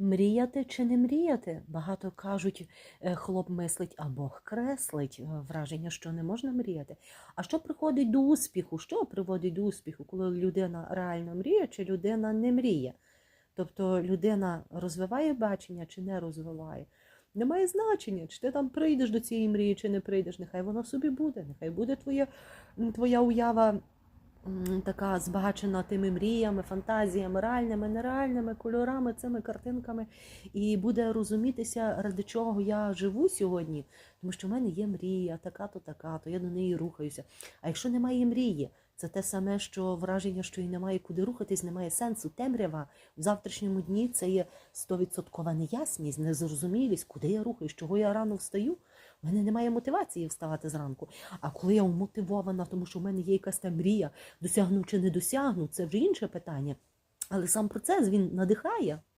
Мріяти чи не мріяти? Багато кажуть, е, хлоп мислить, а Бог креслить. Е, Враження, що не можна мріяти. А що приходить до успіху? Що приводить до успіху, коли людина реально мріє, чи людина не мріє? Тобто людина розвиває бачення чи не розвиває. Немає значення, чи ти там прийдеш до цієї мрії, чи не прийдеш. Нехай воно собі буде. Нехай буде твоя, твоя уява така збагачена тими мріями, фантазіями, реальними, нереальними кольорами, цими картинками, і буде розумітися, ради чого я живу сьогодні, тому що в мене є мрія, така-то, така-то, я до неї рухаюся. А якщо немає мрії, це те саме, що враження, що і немає куди рухатись, немає сенсу. Темрява в завтрашньому дні це є стовідсоткова неясність, незрозумілість, куди я рухаюсь, чого я рано встаю. У мене немає мотивації вставати зранку. А коли я мотивована, тому що в мене є якась там мрія, досягну чи не досягну, це вже інше питання. Але сам процес він надихає.